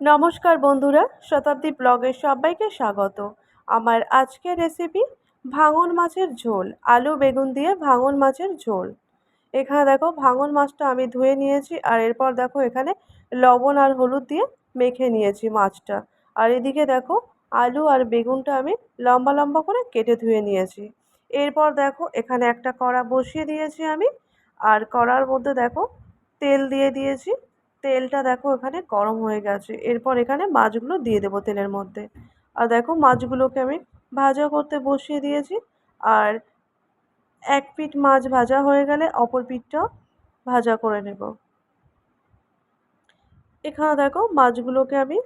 নমস্কার বন্ধুরা, শতাব্দী ব্লগে সবাইকে স্বাগত। আমার আজকের রেসিপি ভাঙন মাছের ঝোল, আলু বেগুন দিয়ে ভাঙন মাছের ঝোল। এখানে দেখো, ভাঙন মাছটা আমি ধুয়ে নিয়েছি, আর এরপর দেখো এখানে লবণ আর হলুদ দিয়ে মেখে নিয়েছি মাছটা। আর এদিকে দেখো, আলু আর বেগুনটা আমি লম্বা লম্বা করে কেটে ধুয়ে নিয়েছি। এরপর দেখো, এখানে একটা কড়া বসিয়ে দিয়েছি আমি, আর কড়ার মধ্যে দেখো, তেল দিয়ে দিয়েছি। তেলটা দেখো এখানে গরম হয়ে গেছে। এরপর এখানে মাছগুলো দিয়ে দেবো তেলের মধ্যে। আর দেখো মাছগুলোকে আমি ভাজা করতে বসিয়ে দিয়েছি। আর এক পিঠ মাছ ভাজা হয়ে গেলে অপর পিঠটাও ভাজা করে নেব। এখানে দেখো মাছগুলোকে আমি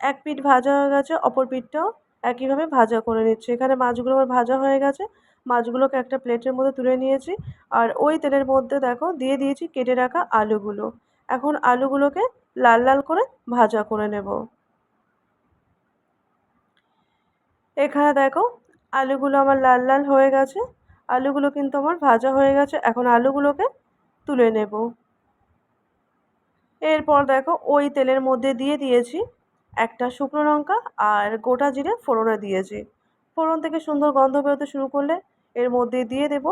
এক পিঠ ভাজা হয়ে গেছে, অপর পিঠটাও একইভাবে ভাজা করে নিচ্ছি। এখানে মাছগুলো আমার ভাজা হয়ে গেছে। মাছগুলোকে একটা প্লেটের মধ্যে তুলে নিয়েছি। আর ওই তেলের মধ্যে দেখো, দিয়ে দিয়েছি কেটে রাখা আলুগুলো। এখন আলুগুলোকে লাল লাল করে ভাজা করে নেব। এখানে দেখো, আলুগুলো আমার লাল লাল হয়ে গেছে। আলুগুলো কিন্তু আমার ভাজা হয়ে গেছে। এখন আলুগুলোকে তুলে নেব। এরপর দেখো, ওই তেলের মধ্যে দিয়ে দিয়েছি একটা শুকনো লঙ্কা আর গোটা জিরে ফোড়নে দিয়েছি। ফোড়ন থেকে সুন্দর গন্ধ বেরোতে শুরু করলে এর মধ্যে দিয়ে দেব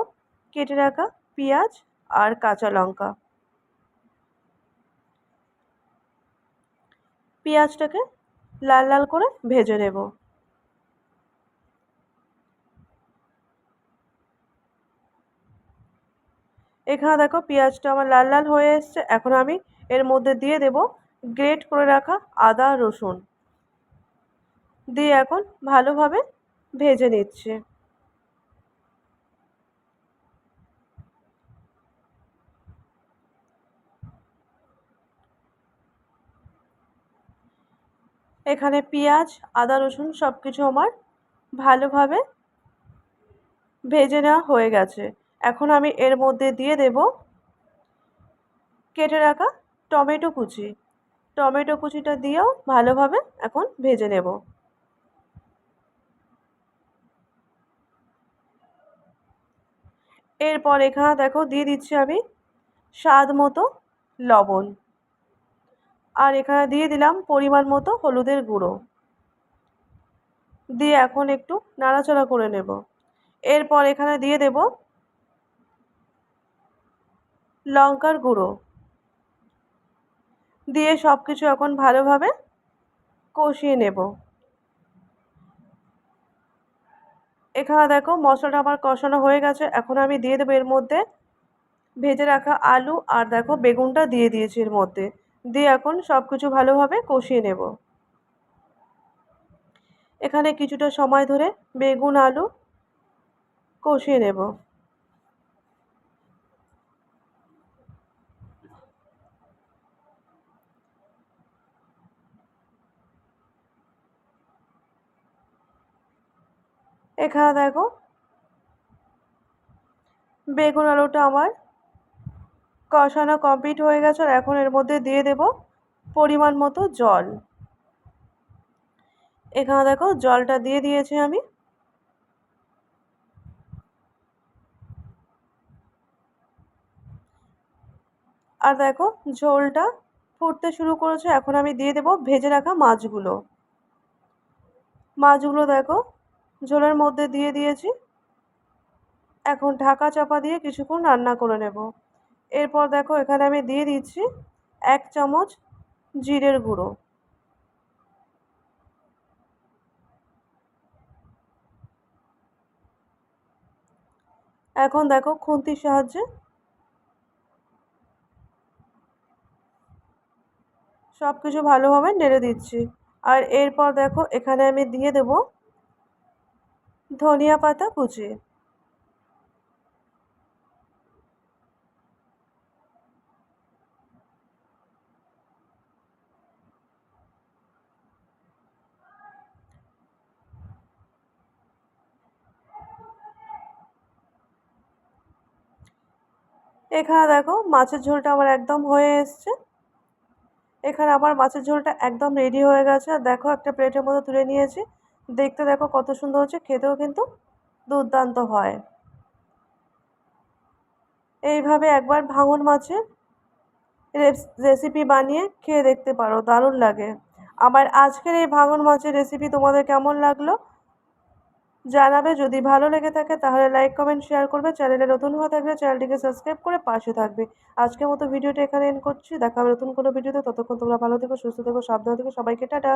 কেটে রাখা পেঁয়াজ আর কাঁচা লঙ্কা। পেঁয়াজটাকে লাল লাল করে ভেজে নেব। এখানে দেখো পেঁয়াজটা আমার লাল লাল হয়ে এসছে। এখন আমি এর মধ্যে দিয়ে দেব গ্রেট করে রাখা আদা, রসুন দিয়ে এখন ভালোভাবে ভেজে নিচ্ছে। এখানে পেঁয়াজ, আদা, রসুন সব কিছু আমার ভালোভাবে ভেজে নেওয়া হয়ে গেছে। এখন আমি এর মধ্যে দিয়ে দেব কেটে রাখা টমেটো কুচি। টমেটো কুচিটা দিয়েও ভালোভাবে এখন ভেজে নেব। এরপর এখানে দেখো দিয়ে দিচ্ছি আমি স্বাদ মতো লবণ। আর এখানে দিয়ে দিলাম পরিমাণ মতো হলুদের গুঁড়ো। দিয়ে এখন একটু নাড়াচাড়া করে নেব। এরপর এখানে দিয়ে দেব লঙ্কার গুঁড়ো। দিয়ে সব কিছু এখন ভালোভাবে কষিয়ে নেব। এখানে দেখো মশলাটা আমার কষানো হয়ে গেছে। এখন আমি দিয়ে দেবো এর মধ্যে ভেজে রাখা আলু আর দেখো বেগুনটা দিয়ে দিয়েছি এর মধ্যে। দিয়ে এখন সব কিছু ভালোভাবে কষিয়ে নেব। এখানে কিছুটা সময় ধরে বেগুন আলু কষিয়ে নেব। এখানে দেখো। বেগুন আলুটা আমার কষানো কমপ্লিট হয়ে গেছে আর এখন এর মধ্যে দিয়ে দেব পরিমাণ মতো জল। এখানে দেখো জলটা দিয়ে দিয়েছি আমি। আর দেখো ঝোলটা ফুটতে শুরু করেছে, এখন আমি দিয়ে দেব ভেজে রাখা মাছগুলো। মাছগুলো দেখো ঝোলের মধ্যে দিয়ে দিয়েছি। এখন ঢাকা চাপা দিয়ে কিছুক্ষণ রান্না করে নেব। এরপর দেখো, এখানে আমি দিয়ে দিচ্ছি এক চামচ জিরের গুঁড়ো। এখন দেখো, খুন্তির সাহায্যে সব কিছু ভালোভাবে নেড়ে দিচ্ছি। আর এরপর দেখো, এখানে আমি দিয়ে দেব ধনিয়া পাতা কুচি। এখানে দেখো মাছের ঝোলটা আমার একদম হয়ে এসছে। এখানে আমার মাছের ঝোলটা একদম রেডি হয়ে গেছে। আর দেখো একটা প্লেটের মতো তুলে নিয়েছি। দেখতে দেখো কত সুন্দর হচ্ছে, খেতেও কিন্তু দুর্দান্ত হয়। এইভাবে একবার ভাঙন মাছের রেসিপি বানিয়ে খেয়ে দেখতে পারো, দারুণ লাগে। আমার আজকের এই ভাঙন মাছের রেসিপি তোমাদের কেমন লাগল জানাবে, যদি ভালো লেগে থাকে তাহলে লাইক কমেন্ট শেয়ার করবে। চ্যানেলে নতুন হয়ে থাকলে চ্যানেলটিকে সাবস্ক্রাইব করে পাশে থাকবে। আজকের মতো ভিডিওটা এখানে এন্ড করছি। দেখা হবে নতুন কোনো ভিডিওতে। ততক্ষণ তোমরা ভালো থেকো, সুস্থ থেকো, সাবধানে থেকো। সবাইকে টাটা।